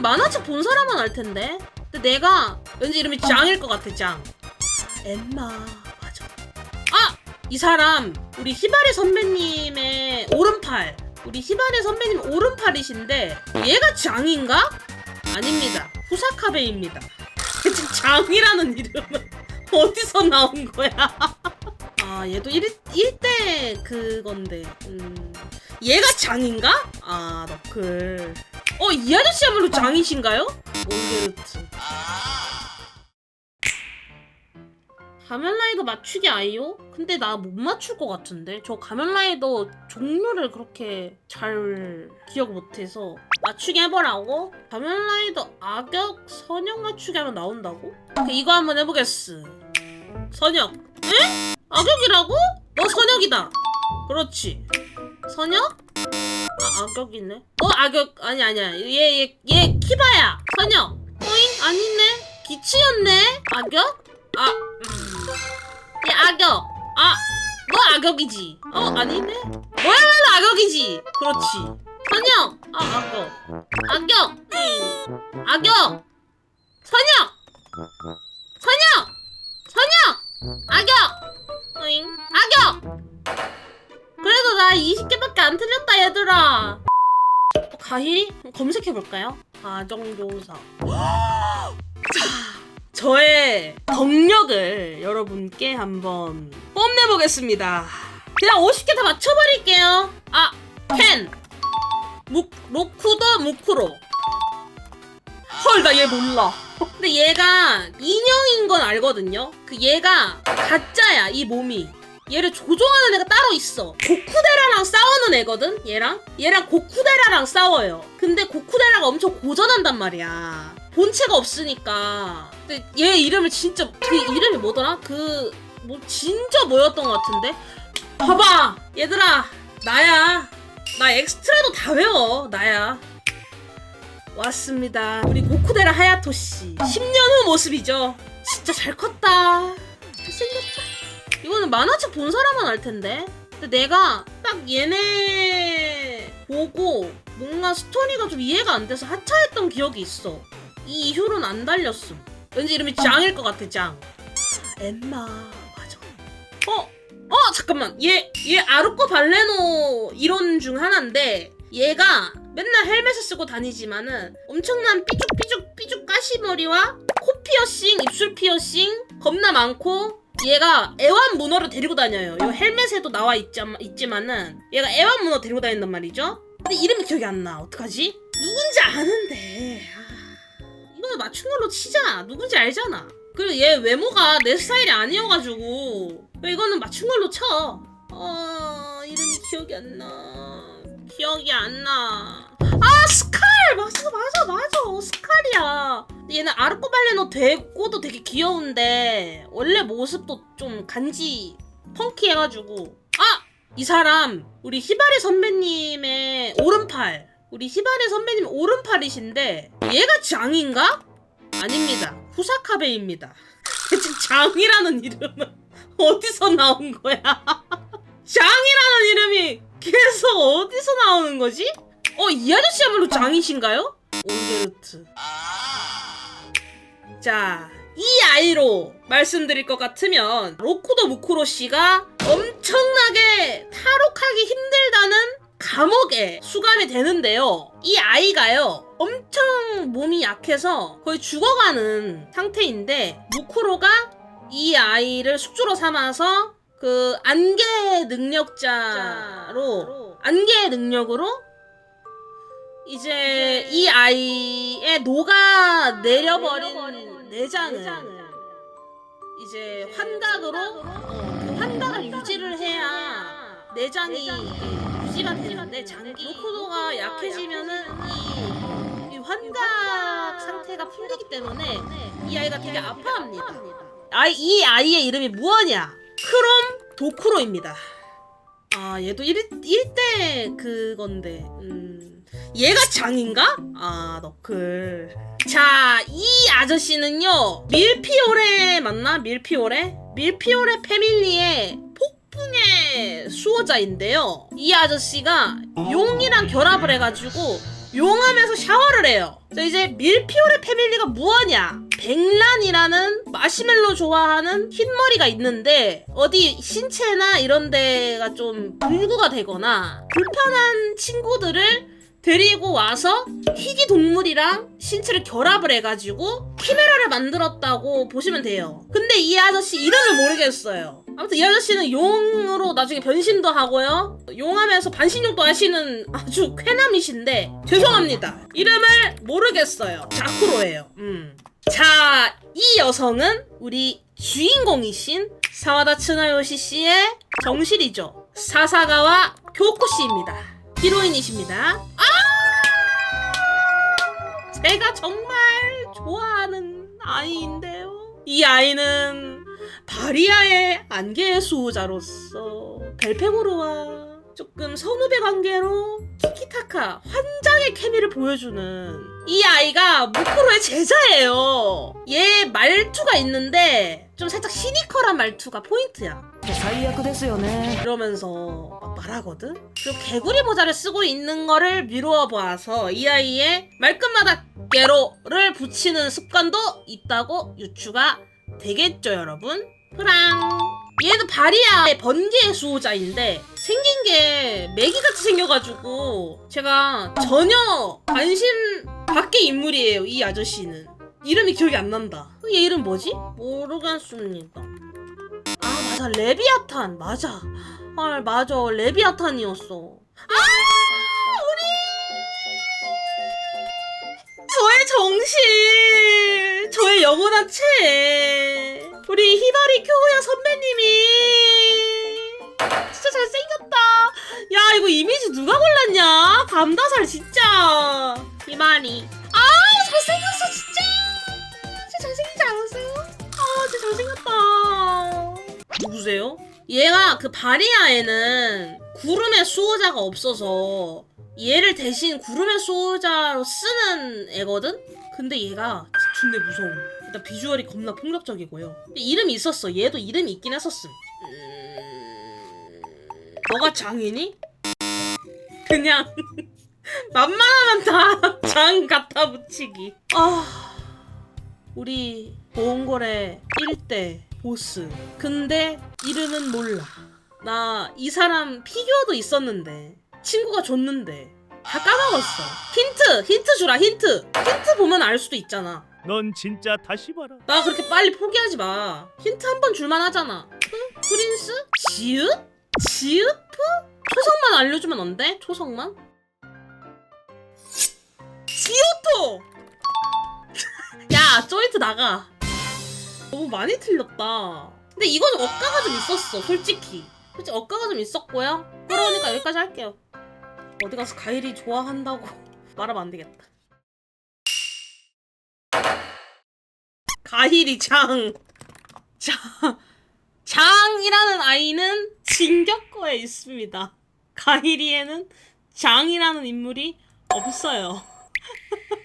만화책 본 사람은 알 텐데. 근데 내가 왠지 이름이 짱일 것 같아, 짱. 엠마, 맞아. 아! 이 사람, 우리 히바리 선배님의 오른팔. 우리 히바리 선배님 오른팔이신데, 얘가 짱인가? 아닙니다. 후사카베입니다. 지금 장이라는 이름은 어디서 나온 거야? 아, 얘도 1, 일대 그건데. 음. 얘가 장인가? 아, 너클. 어, 이 아저씨야말로 장이신가요? 올게르트. 가면라이더 맞추기 아이요? 근데 나 못 맞출 것 같은데? 저 가면라이더 종류를 그렇게 잘 기억 못해서 맞추기 해보라고? 가면라이더 악역 선역 맞추기 하면 나온다고? 오케이, 이거 한번 해보겠어 선역 에? 악역이라고? 너 선역이다 그렇지 선역? 아 악역이네? 어 악역. 아니 아니야. 얘 얘 얘 키바야. 선역 어잉? 아니네. 기치였네. 악역? 아 음. 얘 악역. 아 너 악역이지. 어 아니네. 너야말로 악역이지. 그렇지. 선역 아 악역. 악역. 응. 악역. 선역 선역 선역 악역. 어잉? 악역 20개밖에 안 틀렸다 얘들아. 어, 가히? 검색해볼까요? 가정교사. 자 저의 덕력을 여러분께 한번 뽐내보겠습니다. 그냥 50개 다 맞춰버릴게요. 아 펜. 무, 로쿠더 무쿠로. 헐 나 얘 몰라. 근데 얘가 인형인 건 알거든요? 그 얘가 가짜야 이 몸이 얘를 조종하는 애가 따로 있어. 고쿠데라랑 싸우는 애거든 얘랑? 얘랑 고쿠데라랑 싸워요. 근데 고쿠데라가 엄청 고전한단 말이야. 본체가 없으니까. 근데 얘 이름을 진짜 그 이름이 뭐더라? 그 뭐 진짜 뭐였던 것 같은데? 봐봐! 얘들아 나야. 나 엑스트라도 다 외워 나야. 왔습니다. 우리 고쿠데라 하야토 씨. 10년 후 모습이죠. 진짜 잘 컸다. 잘생겼다 이거는 만화책 본 사람은 알 텐데. 근데 내가 딱 얘네 보고 뭔가 스토리가 좀 이해가 안 돼서 하차했던 기억이 있어. 이 이후로는 안 달렸음. 왠지 이름이 짱일 것 같아 짱. 엠마 맞아. 어? 어 잠깐만. 얘 얘 아르코 발레노 이론 중 하나인데 얘가 맨날 헬멧을 쓰고 다니지만은 엄청난 삐죽삐죽 삐죽 가시머리와 코 피어싱 입술 피어싱 겁나 많고 얘가 애완 문어를 데리고 다녀요. 이 헬멧에도 나와 있지, 있지만은 얘가 애완 문어 데리고 다닌단 말이죠. 근데 이름이 기억이 안 나. 어떡하지? 누군지 아는데. 아, 이거는 맞춘 걸로 치자. 누군지 알잖아. 그리고 얘 외모가 내 스타일이 아니어가지고 이거는 맞춘 걸로 쳐. 어 이름이 기억이 안 나. 기억이 안 나. 아 스칼 맞아 맞아 맞아 스칼이야. 얘는 아르코발레노 되고도 되게 귀여운데 원래 모습도 좀 간지 펑키해가지고 아! 이 사람 우리 히바리 선배님의 오른팔 우리 히바리 선배님 오른팔이신데 얘가 장인가? 아닙니다 후사카베입니다 지금 장이라는 이름은 어디서 나온 거야? 장이라는 이름이 계속 어디서 나오는 거지? 어 이 아저씨야말로 장이신가요? 올게르트 자, 이 아이로 말씀드릴 것 같으면 로쿠도 무쿠로 씨가 엄청나게 탈옥하기 힘들다는 감옥에 수감이 되는데요. 이 아이가요. 엄청 몸이 약해서 거의 죽어가는 상태인데 무쿠로가 이 아이를 숙주로 삼아서 그 안개 능력자로 안개 능력으로 이제 이 아이의 녹아 내려버린 내장을 이제 환각으로 어, 그 환각을 유지를 해야 내장이 유지가 되는데 장기 로코도가 약해지면은 이, 이 환각 상태가 풀리기 때문에 이 아이가 되게 아파합니다. 아이 이 아이의 이름이 무엇이냐? 크롬 도쿠로입니다. 아 얘도 1, 일대 그건데 음 얘가 장인가? 아 너클 자 이 아저씨는요 밀피오레 맞나? 밀피오레? 밀피오레 패밀리의 폭풍의 수호자인데요 이 아저씨가 용이랑 결합을 해가지고 용암에서 샤워를 해요. 자, 이제 밀피오레 패밀리가 무엇냐? 백란이라는 마시멜로 좋아하는 흰머리가 있는데 어디 신체나 이런 데가 좀 불구가 되거나 불편한 친구들을 데리고 와서 희귀 동물이랑 신체를 결합을 해가지고 키메라를 만들었다고 보시면 돼요. 근데 이 아저씨 이름을 모르겠어요. 아무튼 이 아저씨는 용으로 나중에 변신도 하고요. 용하면서 반신욕도 하시는 아주 쾌남이신데 죄송합니다. 이름을 모르겠어요. 자쿠로예요. 음. 자, 이 여성은 우리 주인공이신 사와다 츠나요시 씨의 정실이죠. 사사가와 교코 씨입니다. 히로인이십니다. 제가 정말 좋아하는 아이인데요. 이 아이는 바리아의 안개의 수호자로서 벨팽으로와 조금 선후배 관계로 키키타카 환장의 케미를 보여주는 이 아이가 무코로의 제자예요. 얘 말투가 있는데 좀 살짝 시니컬한 말투가 포인트야. 사이야쿠데스요네. 이러면서 막 말하거든. 그리고 개구리 모자를 쓰고 있는 거를 미루어 보아서 이 아이의 말끝마다 깨로를 붙이는 습관도 있다고 유추가 되겠죠, 여러분? 프랑. 얘도 바리아의 번개의 수호자인데 생긴 게 메기같이 생겨가지고 제가 전혀 관심 밖의 인물이에요, 이 아저씨는. 이름이 기억이 안 난다. 얘 이름 뭐지? 모르겠습니다. 아 맞아 레비아탄 맞아 아 맞아 레비아탄이었어 아 저의 정실 저의 영원한 최애 우리 히바리 교우야 선배님이. 진짜 잘생겼다. 야 이거 이미지 누가 골랐냐? 감다살 진짜. 히바리 아 잘생겼어 진짜. 진짜 잘생기지 않았어요? 아 진짜 잘생겼다. 누구세요? 얘가 그 바리아에는 구름의 수호자가 없어서 얘를 대신 구름의 수호자로 쓰는 애거든? 근데 얘가 존내 무서워 일단 비주얼이 겁나 폭력적이고요 이름이 있었어 얘도 이름이 있긴 했었음 음... 너가 장이니? 그냥 맘만하면 다 장 갖다 붙이기 아 우리 보온골의 1대 보스. 근데 이름은 몰라. 나 이 사람 피규어도 있었는데 친구가 줬는데 다 까먹었어. 힌트! 힌트 주라 힌트! 힌트 보면 알 수도 있잖아. 넌 진짜 다시 봐라. 나 그렇게 빨리 포기하지 마. 힌트 한 번 줄만 하잖아. 응? 프린스? 지읒? 지읒프? 초성만 알려주면 안 돼? 초성만? 지오토! 야, 조이트 나가. 너무 많이 틀렸다. 근데 이건 억가가 좀 있었어, 솔직히. 솔직히 억가가 좀 있었고요. 그러니까 여기까지 할게요. 어디 가서 가일이 좋아한다고 말하면 안 되겠다. 가일이 장. 장. 장이라는 아이는 진격거에 있습니다. 가일이에는 장이라는 인물이 없어요.